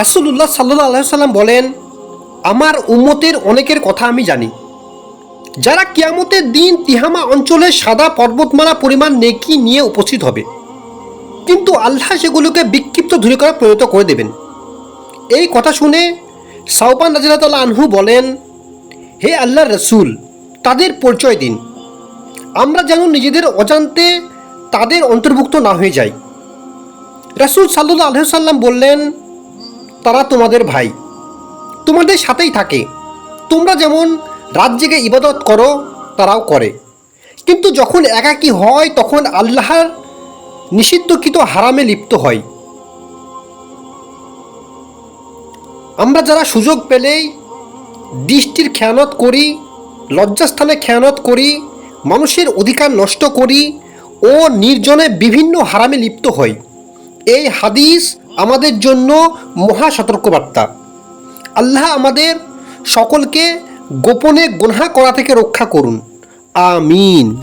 রাসুল্লাহ সাল্লাহ আল্লাহ সাল্লাম বলেন, আমার উম্মতের অনেকের কথা আমি জানি। যারা কিয়ামতের দিন তিহামা অঞ্চলে সাদা পর্বতমালা পরিমাণ নেকি নিয়ে উপস্থিত হবে, কিন্তু আল্লাহ সেগুলোকে বিক্ষিপ্ত ধুরে করে পরিণত করে দেবেন। এই কথা শুনে সাউবান রাজিয়াল আনহু বলেন, হে আল্লাহ রসুল, তাদের পরিচয় দিন। আমরা যেন নিজেদের অজান্তে তাদের অন্তর্ভুক্ত না হয়ে যাই। রসুল সাল্লু আলহাম বললেন তারা তোমাদের ভাই। তোমাদের সাথেই থাকে। তোমরা যেমন রাত জেগে ইবাদত করো, তারাও করে। কিন্তু যখন একাকী হয়, তখন আল্লাহর নিষিদ্ধকৃত হারামে লিপ্ত হয়। আমরা যারা সুযোগ পেলেই দৃষ্টির খেয়ানত করি, লজ্জাস্থানে খেয়ানত করি, মানুষের অধিকার নষ্ট করি ও নির্জনে বিভিন্ন হারামে লিপ্ত হই। এই হাদিস আমাদের জন্য মহা সতর্কবার্তা। আল্লাহ আমাদের সকলকে গোপনে গুনহা করা থেকে রক্ষা করুন। আমিন।